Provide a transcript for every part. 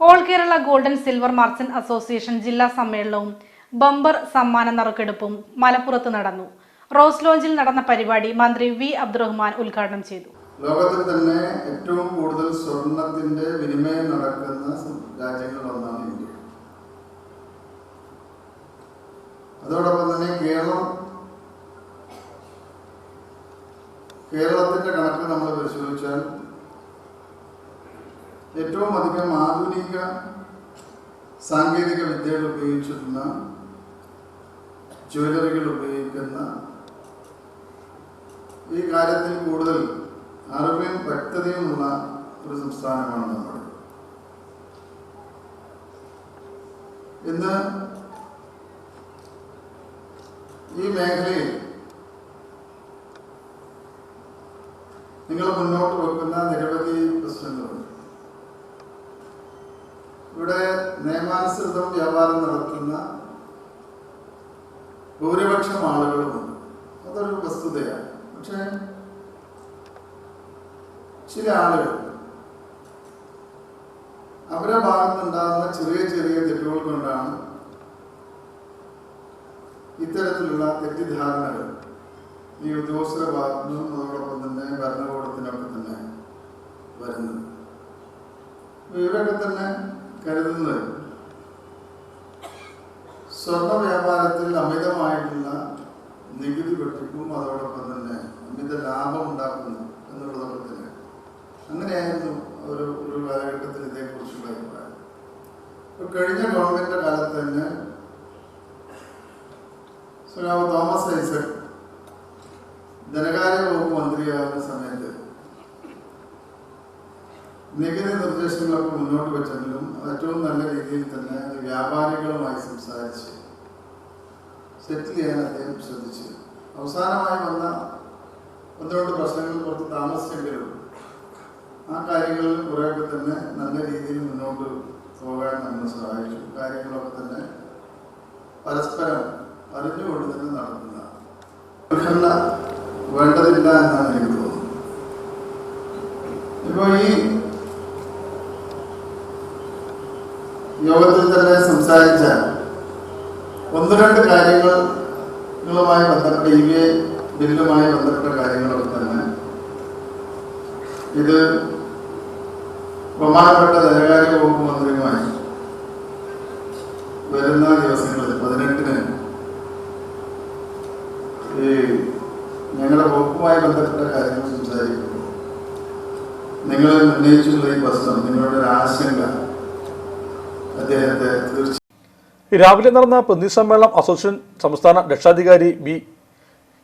All Kerala golden silver merchant association ജില്ലാ സമ്മേളനവും bumper സമ്മാന നറുക്കെടുപ്പും മലപ്പുറത്ത് നടന്നു. റോസ് ലോഞ്ചിൽ നടന്ന പരിപാടി മന്ത്രി വി അബ്ദുറഹ്മാൻ ഉദ്ഘാടനം ചെയ്തു. ലോകത്തിൽ തന്നെ ഏറ്റവും കൂടുതൽ സ്വർണത്തിന്റെ വിനിമയം നടക്കുന്ന രാജ്യങ്ങളിലൊന്നാണ് ഇന്ത്യ. അതോടൊപ്പം തന്നെ കേരളം കേരളത്തിന്റെ കണക്ക് നമ്മൾ പരിശോധിച്ചാൽ ഏറ്റവും അധികം ആധുനിക സാങ്കേതിക വിദ്യകൾ ഉപയോഗിച്ചിരുന്ന ജ്വല്ലറികൾ ഉപയോഗിക്കുന്ന ഈ കാര്യത്തിൽ കൂടുതൽ അറിവും വ്യക്തതയുമുള്ള ഒരു സംസ്ഥാനമാണ് നമ്മൾ ഇന്ന് ഈ മേഖലയിൽ നിങ്ങൾ മുന്നോട്ട് വെക്കുന്ന നിരവധി പ്രശ്നങ്ങളുണ്ട്. ഇവിടെ നിയമാനുസൃതം വ്യാപാരം നടത്തുന്ന ഭൂരിപക്ഷം ആളുകളുമുണ്ട്. അതൊരു വസ്തുതയാണ്. പക്ഷേ ചില ആളുകൾ അവരുടെ ഭാഗത്തുണ്ടാകുന്ന ചെറിയ ചെറിയ തെറ്റുകൾ കൊണ്ടാണ് ഇത്തരത്തിലുള്ള തെറ്റിദ്ധാരണകൾ ഈ ഉദ്യോഗസ്ഥരുടെ ഭാഗത്തു നിന്നും അതോടൊപ്പം തന്നെ ഭരണകൂടത്തിനൊപ്പം തന്നെ വരുന്നത്. ഇവരൊക്കെ തന്നെ കരുതുന്നത്. സ്വർണ വ്യാപാരത്തിൽ അമിതമായിട്ടുള്ള നികുതി വെട്ടിപ്പും അതോടൊപ്പം തന്നെ അമിത ലാഭം ഉണ്ടാക്കുന്നു എന്നുള്ളതൊക്കെ തന്നെ അങ്ങനെയായിരുന്നു ഒരു ഒരു കാലഘട്ടത്തിൽ ഇതേക്കുറിച്ചുള്ള അഭിപ്രായം. ഇപ്പൊ കഴിഞ്ഞ ഗവൺമെന്റിന്റെ കാലത്ത് തന്നെ തോമസ് ഐസക് ധനകാര്യ വകുപ്പ് മന്ത്രിയാകുന്ന സമയത്ത് നികുതി നിർദ്ദേശങ്ങളൊക്കെ മുന്നോട്ട് വെച്ചെങ്കിലും ഏറ്റവും നല്ല രീതിയിൽ തന്നെ വ്യാപാരികളുമായി സംസാരിച്ച് സെറ്റിൽ ചെയ്യാൻ അദ്ദേഹം ശ്രദ്ധിച്ചു. അവസാനമായി വന്ന ഒന്നുകൊണ്ട് പ്രശ്നങ്ങൾ കുറച്ച് താമസിച്ചെങ്കിലും ആ കാര്യങ്ങളിൽ കുറേയൊക്കെ തന്നെ നല്ല രീതിയിൽ മുന്നോട്ട് പോകാൻ നമ്മൾ സഹായിച്ചു. കാര്യങ്ങളൊക്കെ തന്നെ പരസ്പരം അറിഞ്ഞുകൊണ്ട് തന്നെ നടക്കുന്ന ഉത്കണ്ഠ വേണ്ടതില്ല എന്നാണ് എനിക്ക് തോന്നുന്നത്. ഇപ്പോൾ ഈ യോഗത്തിൽ തന്നെ സംസാരിച്ച ഒന്ന് രണ്ട് കാര്യങ്ങളുമായി ബന്ധപ്പെട്ട ഇ വി ബില്ലുമായി ബന്ധപ്പെട്ട കാര്യങ്ങളൊക്കെ തന്നെ ഇത് ബഹുമാനപ്പെട്ട ധനകാര്യ വകുപ്പ് മന്ത്രിയുമായി വരുന്ന ദിവസങ്ങളിൽ പതിനെട്ടിന് ഈ ഞങ്ങളുടെ വകുപ്പുമായി ബന്ധപ്പെട്ട കാര്യങ്ങൾ സംസാരിക്കുമ്പോൾ നിങ്ങളെ ഉന്നയിച്ചുള്ള ഈ പ്രശ്നം നിങ്ങളുടെ ഒരു ആശങ്ക രാവിലെ നടന്ന പ്രതിനിധി സമ്മേളനം അസോസിയേഷൻ സംസ്ഥാന രക്ഷാധികാരി ബി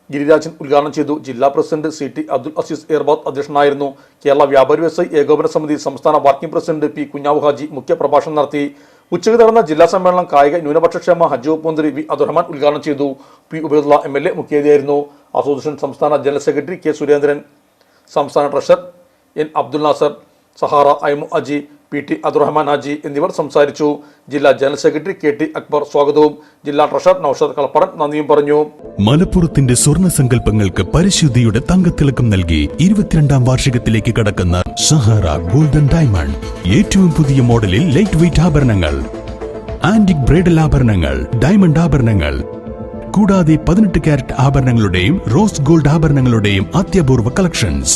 ഗിരിരാജൻ ഉദ്ഘാടനം ചെയ്തു. ജില്ലാ president C T Abdul Aziz ഏർബാദ് അധ്യക്ഷനായിരുന്നു. കേരള വ്യാപാരി വ്യവസായി ഏകോപന സമിതി സംസ്ഥാന working president P Kunjavu Haji മുഖ്യപ്രഭാഷണം നടത്തി. ഉച്ചയ്ക്ക് നടന്ന ജില്ലാ സമ്മേളനം കായിക ന്യൂനപക്ഷക്ഷേമ ഹജ്ജ് വകുപ്പ് മന്ത്രി വി അബ്ദുറഹ്മാൻ ഉദ്ഘാടനം ചെയ്തു. P Ubaidulla M L A മുഖ്യാതിഥിയായിരുന്നു. Association സംസ്ഥാന ജനറൽ സെക്രട്ടറി കെ സുരേന്ദ്രൻ സംസ്ഥാന treasurer N Abdul Nasar Sahara Aimu Aji P T Abdurahman Haji എന്നിവർ സംസാരിച്ചു. ജില്ലാ general secretary K T Akbar സ്വാഗതവും. ജില്ലാ ട്രഷറർ നൌഷദ് കളപ്പടൻ നന്ദിയും പറഞ്ഞു. മലപ്പുറത്തിന്റെ സ്വർണ സങ്കല്പങ്ങൾക്ക് പരിശുദ്ധിയുടെ തങ്കത്തിളക്കം നൽകി ഇരുപത്തിരണ്ടാം വാർഷികത്തിലേക്ക് കടക്കുന്ന സഹാറ ഗോൾഡൻ ഡയമണ്ട്. ഏറ്റവും പുതിയ മോഡലിൽ ലൈറ്റ് വെയിറ്റ് ആഭരണങ്ങൾ ആന്റിക് ബ്രൈഡൽ ആഭരണങ്ങൾ ഡയമണ്ട് ആഭരണങ്ങൾ. കൂടാതെ പതിനെട്ട് കാരറ്റ് ആഭരണങ്ങളുടെയും റോസ് ഗോൾഡ് ആഭരണങ്ങളുടെയും അത്യപൂർവ കളക്ഷൻസ്.